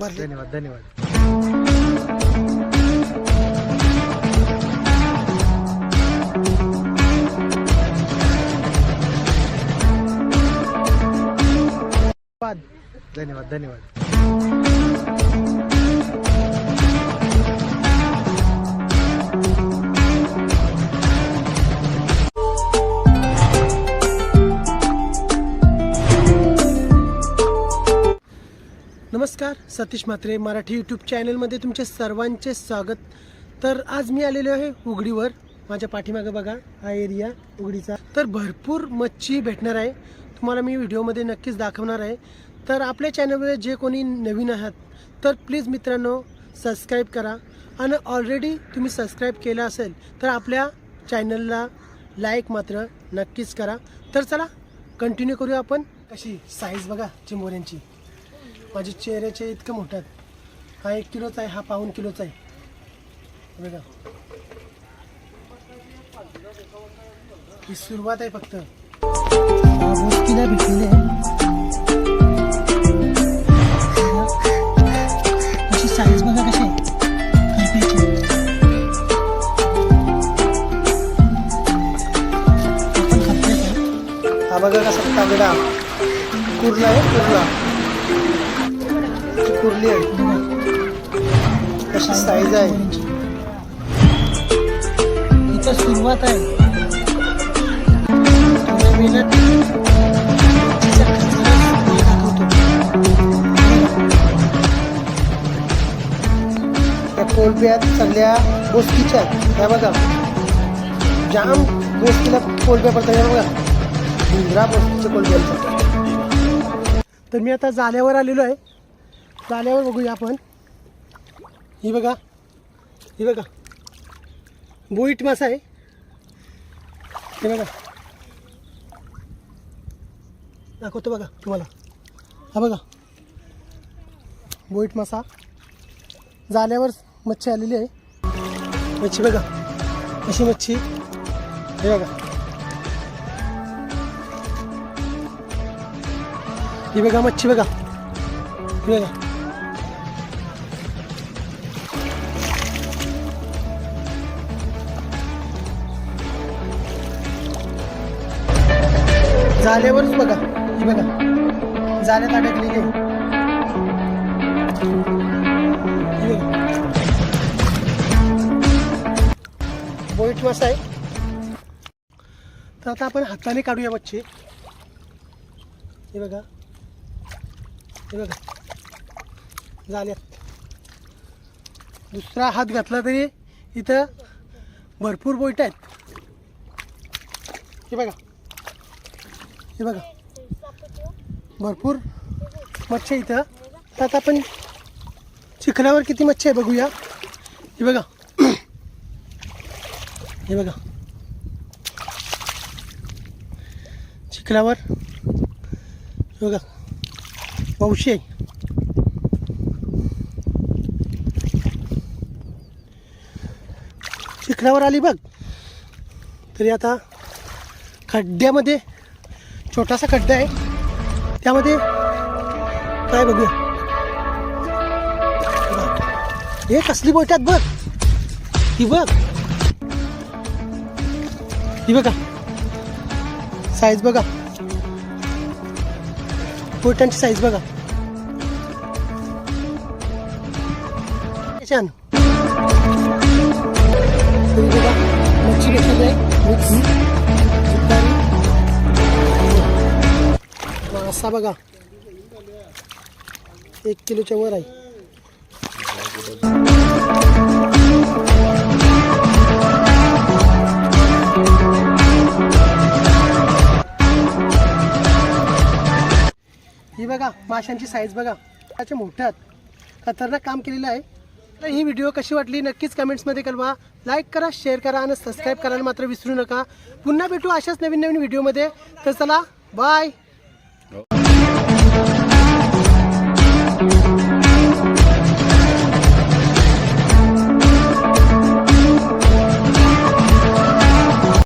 भरले. धन्यवाद. धन्यवाद. धन्यवाद धन्यवाद. नमस्कार सतीश म्हात्रे मराठी यूट्यूब चॅनलमध्ये तुमचे सर्वांचे स्वागत. तर आज मी आलेलो आहे उघडीवर. माझ्या पाठीमागं बघा हा एरिया उघडीचा. तर भरपूर मच्छी भेटणार आहे. तुम्हाला मी व्हिडिओमध्ये नक्कीच दाखवणार आहे. तर आपल्या चॅनलमध्ये जे कोणी नवीन आहात तर प्लीज मित्रांनो सबस्क्राईब करा. आणि ऑलरेडी तुम्ही सबस्क्राईब केलं असेल तर आपल्या चॅनलला लाईक मात्र नक्कीच करा. तर चला कंटिन्यू करूया आपण. कशी साईज बघा चिंबोऱ्यांची. माझे चेहऱ्याचे इतकं मोठं आहेत. हा एक किलोचा आहे हा पाऊन किलोचा आहे. बघा. ही सुरुवात आहे फक्त. अशी साईज कशी? हा बघा कसा तागडा कुर्ला आहे कुर्ला कुर्ली आहे. कशी साईज आहे? इथं सुरुवात आहे. त्या कोलब्यात सगळ्या गोष्टीच्या आहेत त्या बघा. जाम गोष्टीला कोलब्या पडतात या बघा. इंद्रा गोष्टीच्या कोलब्यांचा तर मी आता जाल्यावर आलेलो आहे. झाल्यावर बघूया आपण. ही बघा. ही बघा. बोईट मासा आहे. हे बघा. दाखवतो बघा तुम्हाला. हा बघा. बोईट मासा. जाल्यावर मच्छी आलेली आहे. मच्छी बघा. अशी मच्छी? हे बघा. ही बघा मच्छी बघा. हे बघा. जाल्यावरच बघा. ही बघा. जाल्यात अडकलेली आहे. बोईट मासा आहे. तर आता आपण हाताने काढूया मच्छी हे बघा. हे बघा. झाल्यात. दुसरा हात घातला तरी इथं भरपूर बोईट आहेत. हे बघा. हे बघा. भरपूर मच्छी आहे इथं. तर आता आपण चिखलावर किती मच्छी आहे बघूया. हे बघा. हे बघा. चिखलावर. हे बघा. पावशी आहे. चिखलावर आली बघ. तरी आता खड्ड्यामध्ये छोटासा खड्डा आहे. त्यामध्ये काय बघूया. हे कसली बोटात बघ. ती बघ. ती बघा. साईज बघा. बोटांची साईज बघा. छान मासा बघा. एक किलोच्या वर आहे. ही बघा माशांची साईज बघा. त्याच्या मोठ्यात खतरनाक काम केलेलं आहे. तर ही व्हिडिओ कशी वाटली नक्कीच कमेंट्समध्ये कळवा. लाईक करा शेअर करा आणि सबस्क्राईब करायला मात्र विसरू नका. पुन्हा भेटू अशाच नवीन नवीन व्हिडिओमध्ये तर चला बाय